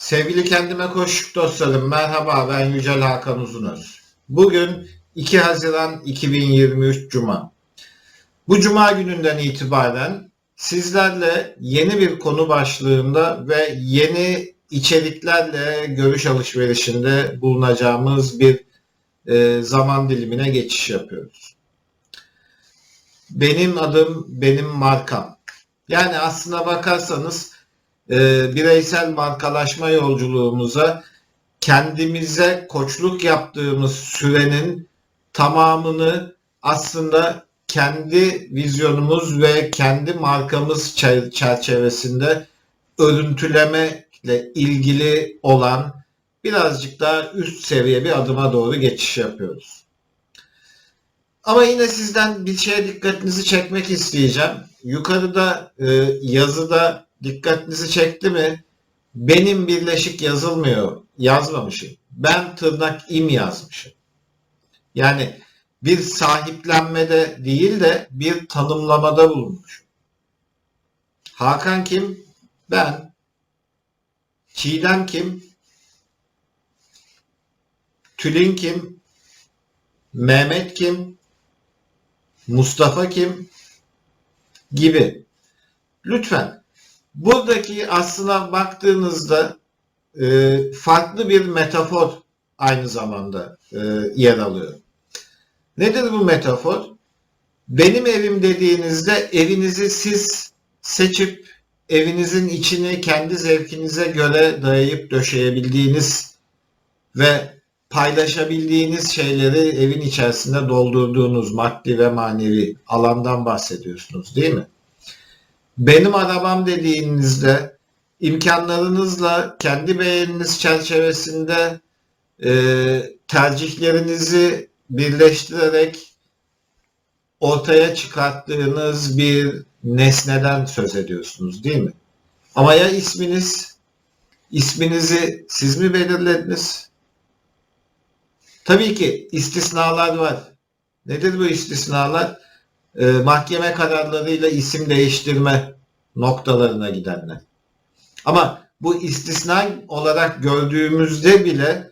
Sevgili kendime koşuk dostlarım merhaba ben Yücel Hakan Uzunöz. Bugün 2 Haziran 2023 Cuma. Bu Cuma gününden itibaren sizlerle yeni bir konu başlığında ve yeni içeriklerle görüş alışverişinde bulunacağımız bir e, zaman dilimine geçiş yapıyoruz. Benim adım benim markam. Yani aslına bakarsanız e, bireysel markalaşma yolculuğumuza kendimize koçluk yaptığımız sürenin tamamını aslında kendi vizyonumuz ve kendi markamız çer- çerçevesinde örüntülemekle ilgili olan birazcık daha üst seviye bir adıma doğru geçiş yapıyoruz. Ama yine sizden bir şeye dikkatinizi çekmek isteyeceğim. Yukarıda e, yazıda dikkatinizi çekti mi? Benim birleşik yazılmıyor, yazmamışım. Ben tırnak im yazmışım. Yani bir sahiplenmede değil de bir tanımlamada bulunmuş. Hakan kim? Ben. Çiğdem kim? Tülin kim? Mehmet kim? Mustafa kim? Gibi. Lütfen buradaki aslına baktığınızda e, farklı bir metafor aynı zamanda e, yer alıyor. Nedir bu metafor? Benim evim dediğinizde evinizi siz seçip evinizin içini kendi zevkinize göre dayayıp döşeyebildiğiniz ve paylaşabildiğiniz şeyleri evin içerisinde doldurduğunuz maddi ve manevi alandan bahsediyorsunuz değil mi? Benim arabam dediğinizde imkanlarınızla kendi beğeniniz çerçevesinde e, tercihlerinizi birleştirerek ortaya çıkarttığınız bir nesneden söz ediyorsunuz değil mi? Ama ya isminiz, isminizi siz mi belirlediniz? Tabii ki istisnalar var. Nedir bu istisnalar? E, mahkeme kararlarıyla isim değiştirme noktalarına gidenler. Ama bu istisna olarak gördüğümüzde bile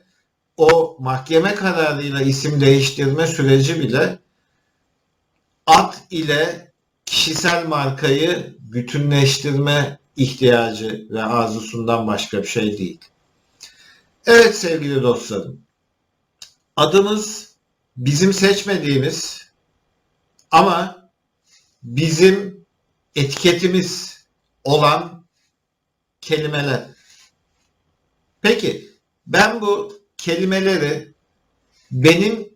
o mahkeme kararıyla isim değiştirme süreci bile ad ile kişisel markayı bütünleştirme ihtiyacı ve arzusundan başka bir şey değil. Evet sevgili dostlarım. Adımız bizim seçmediğimiz ama bizim etiketimiz olan kelimeler. Peki ben bu kelimeleri benim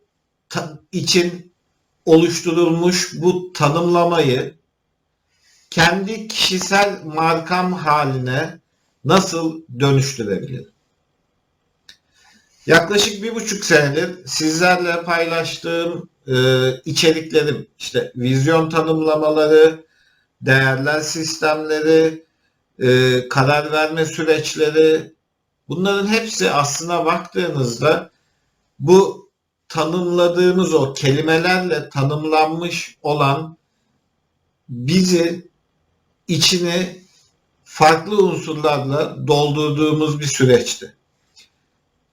için oluşturulmuş bu tanımlamayı kendi kişisel markam haline nasıl dönüştürebilirim? Yaklaşık bir buçuk senedir sizlerle paylaştığım e, içeriklerim, işte vizyon tanımlamaları, değerler sistemleri, e, karar verme süreçleri, bunların hepsi aslına baktığınızda bu tanımladığımız o kelimelerle tanımlanmış olan bizi içini farklı unsurlarla doldurduğumuz bir süreçti.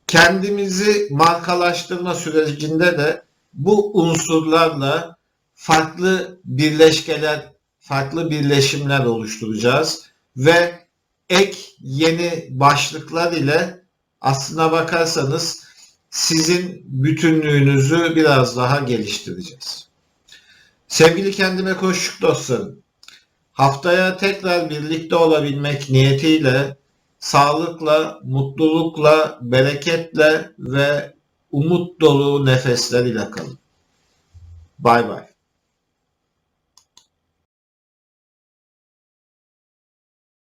Kendimizi markalaştırma sürecinde de bu unsurlarla farklı birleşkeler, farklı birleşimler oluşturacağız ve ek yeni başlıklar ile aslına bakarsanız sizin bütünlüğünüzü biraz daha geliştireceğiz. Sevgili kendime koşuk dostlarım, haftaya tekrar birlikte olabilmek niyetiyle sağlıkla, mutlulukla, bereketle ve umut dolu nefesler ile kalın. Bay bay.